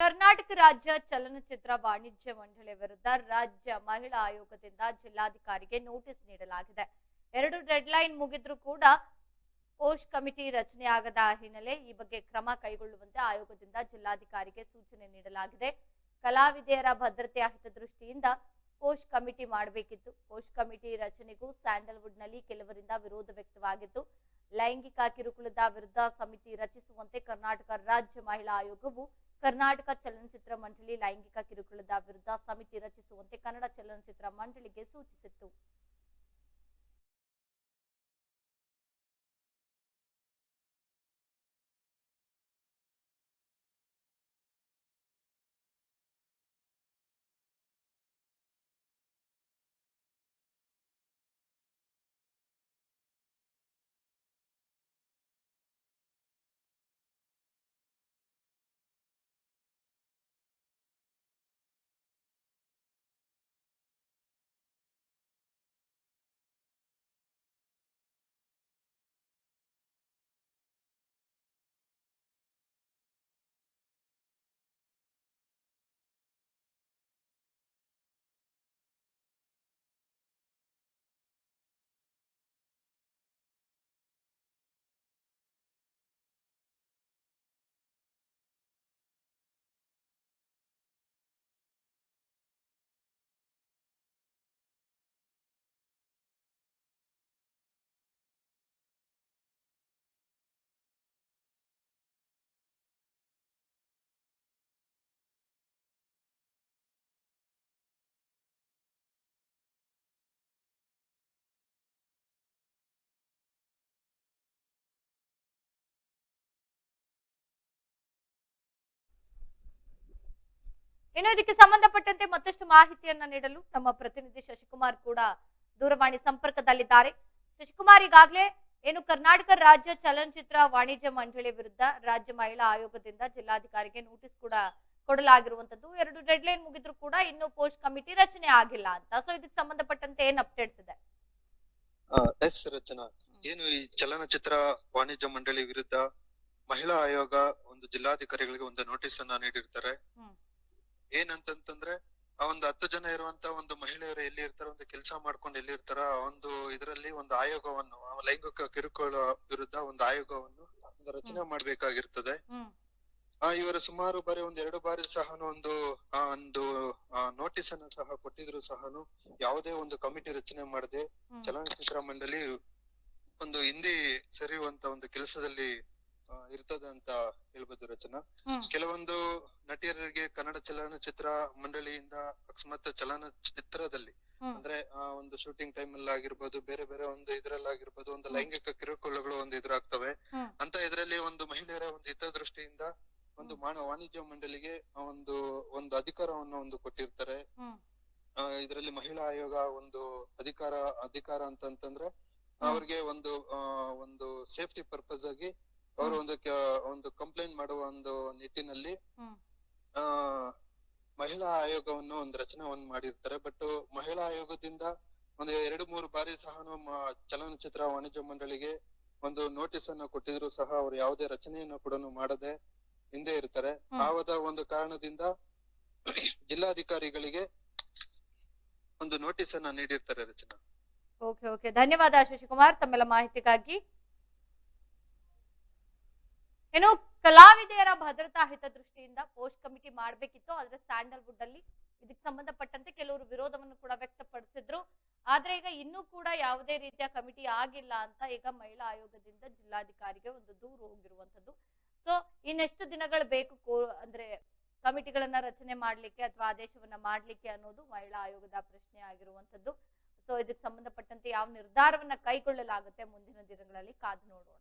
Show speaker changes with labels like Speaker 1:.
Speaker 1: ಕರ್ನಾಟಕ ರಾಜ್ಯ ಚಲನಚಿತ್ರ ವಾಣಿಜ್ಯ ಮಂಡಳಿ ವಿರುದ್ಧ ರಾಜ್ಯ ಮಹಿಳಾ ಆಯೋಗದಿಂದ ಜಿಲ್ಲಾಧಿಕಾರಿಗೆ ನೋಟಿಸ್ ನೀಡಲಾಗಿದೆ. ಎರಡು ಡೆಡ್ ಲೈನ್ ಮುಗಿದ್ರೂ ಕೂಡ ಪೋಸ್ಟ್ ಕಮಿಟಿ ರಚನೆ ಆಗದ ಹಿನ್ನೆಲೆ ಈ ಬಗ್ಗೆ ಕ್ರಮ ಕೈಗೊಳ್ಳುವಂತೆ ಆಯೋಗದಿಂದ ಜಿಲ್ಲಾಧಿಕಾರಿಗೆ ಸೂಚನೆ ನೀಡಲಾಗಿದೆ. ಕಲಾವಿದೆಯರ ಭದ್ರತೆಯ ಹಿತದೃಷ್ಟಿಯಿಂದ ಪೋಸ್ಟ್ ಕಮಿಟಿ ಮಾಡಬೇಕಿತ್ತು. ಪೋಸ್ಟ್ ಕಮಿಟಿ ರಚನೆಗೂ ಸ್ಯಾಂಡಲ್ವುಡ್ನಲ್ಲಿ ಕೆಲವರಿಂದ ವಿರೋಧ ವ್ಯಕ್ತವಾಗಿದ್ದು ಲೈಂಗಿಕ ಕಿರುಕುಳದ ವಿರುದ್ಧ ಸಮಿತಿ ರಚಿಸುವಂತೆ ಕರ್ನಾಟಕ ರಾಜ್ಯ ಮಹಿಳಾ ಆಯೋಗವು ಕರ್ನಾಟಕ ಚಲನಚಿತ್ರ ಮಂಡಳಿ ಲೈಂಗಿಕ ಕಿರುಕುಳದ ವಿರುದ್ಧ ಸಮಿತಿ ರಚಿಸುವಂತೆ ಕನ್ನಡ ಚಲನಚಿತ್ರ ಮಂಡಳಿಗೆ ಸೂಚಿಸಿತ್ತು. ಇನ್ನು ಇದಕ್ಕೆ ಸಂಬಂಧಪಟ್ಟಂತೆ ಮತ್ತಷ್ಟು ಮಾಹಿತಿಯನ್ನ ನೀಡಲು ನಮ್ಮ ಪ್ರತಿನಿಧಿ ಶಶಿಕುಮಾರ್ ಕೂಡ ದೂರವಾಣಿ ಸಂಪರ್ಕದಲ್ಲಿದ್ದಾರೆ. ಶಶಿಕುಮಾರ್ ಈಗಾಗಲೇ ಏನು ಕರ್ನಾಟಕ ರಾಜ್ಯ ಚಲನಚಿತ್ರ ವಾಣಿಜ್ಯ ಮಂಡಳಿ ವಿರುದ್ಧ ರಾಜ್ಯ ಮಹಿಳಾ ಆಯೋಗದಿಂದ ಜಿಲ್ಲಾಧಿಕಾರಿಗೆ ನೋಟಿಸ್ ಕೂಡ ಕೊಡಲಾಗಿರುವಂತದ್ದು ಎರಡು ಡೆಡ್ ಲೈನ್ ಮುಗಿದ್ರು ಕೂಡ ಇನ್ನು ಪೋಸ್ಟ್ ಕಮಿಟಿ ರಚನೆ ಆಗಿಲ್ಲ ಅಂತ. ಸೊ ಇದಕ್ಕೆ ಸಂಬಂಧಪಟ್ಟಂತೆ ಏನ್ ಅಪ್ಡೇಟ್ಸ್ ಇದೆ?
Speaker 2: ಎಸ್ ರಚನಾ. ಏನು ಈ ಚಲನಚಿತ್ರ ವಾಣಿಜ್ಯ ಮಂಡಳಿ ವಿರುದ್ಧ ಮಹಿಳಾ ಆಯೋಗ ಒಂದು ಜಿಲ್ಲಾಧಿಕಾರಿಗಳಿಗೆ ಒಂದು ನೋಟಿಸ್ ಅನ್ನ ನೀಡಿರ್ತಾರೆ. ಏನಂತಂತಂದ್ರೆ ಆ ಒಂದು ಹತ್ತು ಜನ ಇರುವಂತ ಒಂದು ಮಹಿಳೆಯರು ಎಲ್ಲಿ ಇರ್ತಾರ ಒಂದು ಕೆಲಸ ಮಾಡ್ಕೊಂಡು ಎಲ್ಲಿ ಇರ್ತಾರ ಆ ಒಂದು ಇದರಲ್ಲಿ ಒಂದು ಆಯೋಗವನ್ನು ಆ ಲೈಂಗಿಕ ಕಿರುಕುಳ ವಿರುದ್ಧ ಒಂದು ಆಯೋಗವನ್ನು ಒಂದು ರಚನೆ ಮಾಡ್ಬೇಕಾಗಿರ್ತದೆ. ಆ ಇವರು ಸುಮಾರು ಬಾರಿ ಒಂದ್ ಎರಡು ಬಾರಿ ಸಹ ಒಂದು ಆ ಒಂದು ನೋಟಿಸ್ ಅನ್ನು ಸಹ ಕೊಟ್ಟಿದ್ರು ಸಹನು. ಯಾವುದೇ ಒಂದು ಕಮಿಟಿ ರಚನೆ ಮಾಡದೆ ಚಲನಚಿತ್ರ ಮಂಡಳಿ ಒಂದು ಹಿಂದಿ ಸರಿಯುವಂತ ಒಂದು ಕೆಲಸದಲ್ಲಿ ಆ, ಇರ್ತದೆ ಅಂತ ಹೇಳ್ಬೋದು ರಚನಾ. ಕೆಲವೊಂದು ನಟಿಯರಿಗೆ ಕನ್ನಡ ಚಲನಚಿತ್ರ ಮಂಡಳಿಯಿಂದ ಅಕಸ್ಮಾತ್ ಚಲನಚಿತ್ರದಲ್ಲಿ ಅಂದ್ರೆ ಆ ಒಂದು ಶೂಟಿಂಗ್ ಟೈಮ್ ಅಲ್ಲಿ ಆಗಿರ್ಬೋದು ಬೇರೆ ಬೇರೆ ಒಂದು ಇದ್ರಲ್ಲಾಗಿರ್ಬೋದು ಒಂದು ಲೈಂಗಿಕ ಕಿರುಕುಳಗಳು ಒಂದು ಎದುರಾಗ್ತವೆ.
Speaker 1: ಹ್ಮ್.
Speaker 2: ಅಂತ ಇದ್ರಲ್ಲಿ ಒಂದು ಮಹಿಳೆಯರ ಒಂದು ಹಿತದೃಷ್ಟಿಯಿಂದ ಒಂದು
Speaker 1: ಮಾನವ
Speaker 2: ಮಾನ ವಾಣಿಜ್ಯ ಮಂಡಳಿಗೆ ಒಂದು ಒಂದು ಅಧಿಕಾರವನ್ನು ಒಂದು ಕೊಟ್ಟಿರ್ತಾರೆ. ಇದರಲ್ಲಿ ಮಹಿಳಾ ಆಯೋಗ ಒಂದು ಅಧಿಕಾರ ಅಧಿಕಾರ ಅಂತಂತಂದ್ರೆ. ಅವ್ರಿಗೆ ಒಂದು ಒಂದು ಸೇಫ್ಟಿ ಪರ್ಪಸ್ ಆಗಿ ಅವರು ಒಂದು ಒಂದು ಕಂಪ್ಲೇಂಟ್ ಮಾಡುವ ಒಂದು ನಿಟ್ಟಿನಲ್ಲಿ. ಆ ಮಹಿಳಾ ಆಯೋಗವನ್ನು ಒಂದು ರಚನೆಯನ್ನು ಮಾಡಿರ್ತಾರೆ. ಬಟ್ ಮಹಿಳಾ ಆಯೋಗದಿಂದ ಒಂದು ಎರಡು ಮೂರು ಬಾರಿ ಸಹ ಚಲನಚಿತ್ರ ವಾಣಿಜ್ಯ ಮಂಡಳಿಗೆ ಒಂದು ನೋಟಿಸ್ ಅನ್ನ ಕೊಟ್ಟಿದ್ರು ಸಹ ಅವರು ಯಾವುದೇ ರಚನೆಯನ್ನು ಕೂಡ ಮಾಡದೆ ಹಿಂದೆ ಇರ್ತಾರೆ. ಆವದ ಒಂದು ಕಾರಣದಿಂದ ಜಿಲ್ಲಾಧಿಕಾರಿಗಳಿಗೆ ಒಂದು ನೋಟಿಸ್ ಅನ್ನ ನೀಡಿರ್ತಾರೆ ರಚನಾ.
Speaker 1: ಓಕೆ ಓಕೆ ಧನ್ಯವಾದ ಶಶಿಕುಮಾರ್ ತಮ್ಮೆಲ್ಲ ಮಾಹಿತಿಗಾಗಿ ಏನು ಕಲಾವಿದೆಯರ ಭದ್ರತಾ ಹಿತದೃಷ್ಟಿಯಿಂದ ಪೋಸ್ಟ್ ಕಮಿಟಿ ಮಾಡಬೇಕಿತ್ತು, ಆದ್ರೆ ಸ್ಯಾಂಡಲ್ವುಡ್ ಅಲ್ಲಿ ಇದಕ್ಕೆ ಸಂಬಂಧಪಟ್ಟಂತೆ ಕೆಲವರು ವಿರೋಧವನ್ನು ಕೂಡ ವ್ಯಕ್ತಪಡಿಸಿದ್ರು. ಆದ್ರೆ ಈಗ ಇನ್ನೂ ಕೂಡ ಯಾವುದೇ ರೀತಿಯ ಕಮಿಟಿ ಆಗಿಲ್ಲ ಅಂತ ಈಗ ಮಹಿಳಾ ಆಯೋಗದಿಂದ ಜಿಲ್ಲಾಧಿಕಾರಿಗೆ ಒಂದು ದೂರು ಹೋಗಿರುವಂತದ್ದು ಸೊ ಇನ್ನೆಷ್ಟು ದಿನಗಳು ಬೇಕು ಅಂದ್ರೆ ಕಮಿಟಿಗಳನ್ನ ರಚನೆ ಮಾಡ್ಲಿಕ್ಕೆ ಅಥವಾ ಆದೇಶವನ್ನ ಮಾಡ್ಲಿಕ್ಕೆ ಅನ್ನೋದು ಮಹಿಳಾ ಆಯೋಗದ ಪ್ರಶ್ನೆ ಆಗಿರುವಂತದ್ದು ಸೊ ಇದಕ್ಕೆ ಸಂಬಂಧಪಟ್ಟಂತೆ ಯಾವ ನಿರ್ಧಾರವನ್ನ ಕೈಗೊಳ್ಳಲಾಗುತ್ತೆ ಮುಂದಿನ ದಿನಗಳಲ್ಲಿ ಕಾದು ನೋಡೋಣ.